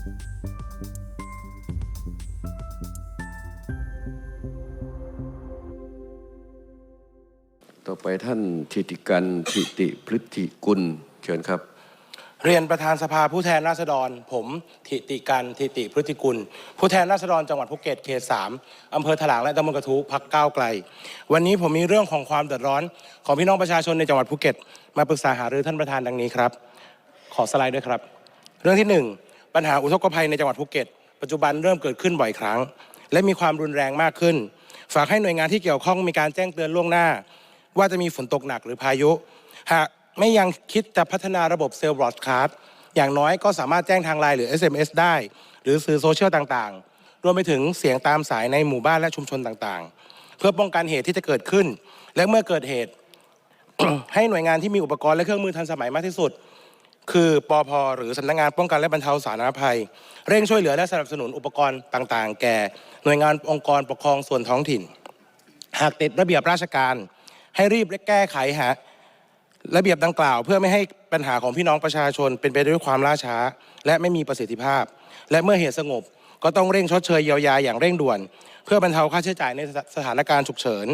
ต่อไปท่านทิติกันทิติพฤติกุลเชิญครับ เรียนประธานสภาผู้แทนราษฎร ผมทิติกันทิติพฤติกุล ผู้แทนราษฎรจังหวัดภูเก็ตเขตสามอำเภอถลางและตำบลกระทู้พักก้าวไกล วันนี้ผมมีเรื่องของความเดือดร้อน ของพี่น้องประชาชนในจังหวัดภูเก็ต มาปรึกษาหารือท่านประธานดังนี้ครับ ขอสไลด์ด้วยครับ เรื่องที่หนึ่ง ปัญหาอุทกภัยในจังหวัดภูเก็ต ปัจจุบันเริ่มเกิดขึ้นบ่อยครั้ง และมีความรุนแรงมากขึ้น ฝากให้หน่วยงานที่เกี่ยวข้องมีการแจ้งเตือนล่วงหน้า ว่าจะมีฝนตกหนักหรือพายุ หากไม่ยังคิดจะพัฒนาระบบเซลล์บรอดคาสต์อย่างน้อยก็สามารถแจ้งทางไลน์หรือ SMS ได้ หรือสื่อโซเชียลต่างๆ รวมไปถึงเสียงตามสายในหมู่บ้านและชุมชนต่างๆ เพื่อป้องกันเหตุที่จะเกิดขึ้น และเมื่อเกิดเหตุ ให้หน่วยงานที่มีอุปกรณ์และเครื่องมือทันสมัยมากที่สุด คือปอพหรือสำนักงานป้องกันและบรรเทาสาธารณภัย เร่งช่วยเหลือและสนับสนุนอุปกรณ์ต่างๆ แก่ หน่วยงานองค์กรปกครองส่วนท้องถิ่น หากติดระเบียบราชการ ให้รีบและแก้ไขหาระเบียบดังกล่าว เพื่อไม่ให้ปัญหาของพี่น้องประชาชนเป็นไปด้วยความล่าช้า และไม่มีประสิทธิภาพ และเมื่อเหตุสงบก็ต้องเร่งชดเชยเยียวยาอย่างเร่งด่วน เพื่อบรรเทาค่าใช้จ่ายในสถานการณ์ฉุกเฉิน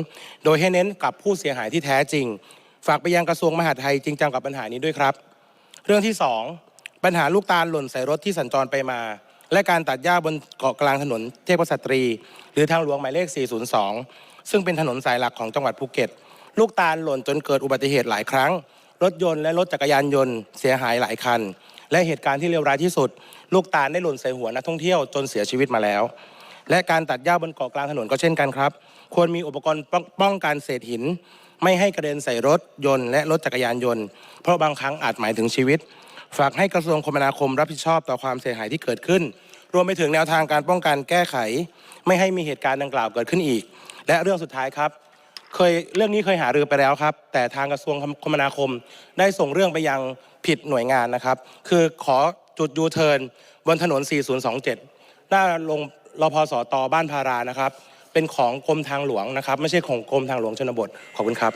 โดยให้เน้นกับผู้เสียหายที่แท้จริง ฝากไปยังกระทรวงมหาดไทยจริงจังกับปัญหานี้ด้วยครับ เรื่องที่2ปัญหาลูกตาลหล่นใส่รถที่สัญจรไปมา และการตัดหญ้าบนเกาะกลางถนนเทพสตรี หรือทางหลวงหมายเลข 402 ซึ่งเป็นถนนสายหลักของจังหวัดภูเก็ต ลูกตาลหล่นจนเกิดอุบัติเหตุหลายครั้ง รถยนต์และรถจักรยานยนต์เสียหายหลายคัน และเหตุการณ์ที่เลวร้ายที่สุด ลูกตาลได้หล่นใส่หัวนักท่องเที่ยวจนเสียชีวิตมาแล้ว และการตัดหญ้าบนเกาะกลางถนนก็เช่นกันครับ ควรมีอุปกรณ์ป้องป้องกันเศษหิน ไม่ให้กระเด็นใส่รถยนต์และรถจักรยานยนต์ เพราะบางครั้งอาจหมายถึงชีวิต ฝากให้กระทรวงคมนาคมรับผิดชอบต่อความเสียหายที่เกิดขึ้น รวมไปถึงแนวทางการป้องกันแก้ไข ไม่ให้มีเหตุการณ์ดังกล่าวเกิดขึ้นอีก และเรื่องสุดท้ายครับ เคยเรื่องนี้เคยหารือไปแล้วครับ แต่ทางกระทรวงคมนาคมได้ส่งเรื่องไปยังผิดหน่วยงานนะครับ คือขอจุดยูเทิร์นบนถนน 4027 หน้าลงรพสตบ้านพารานะครับ เป็นของกรมทางหลวงนะครับ ไม่ใช่ของกรมทางหลวงชนบทขอบคุณครับ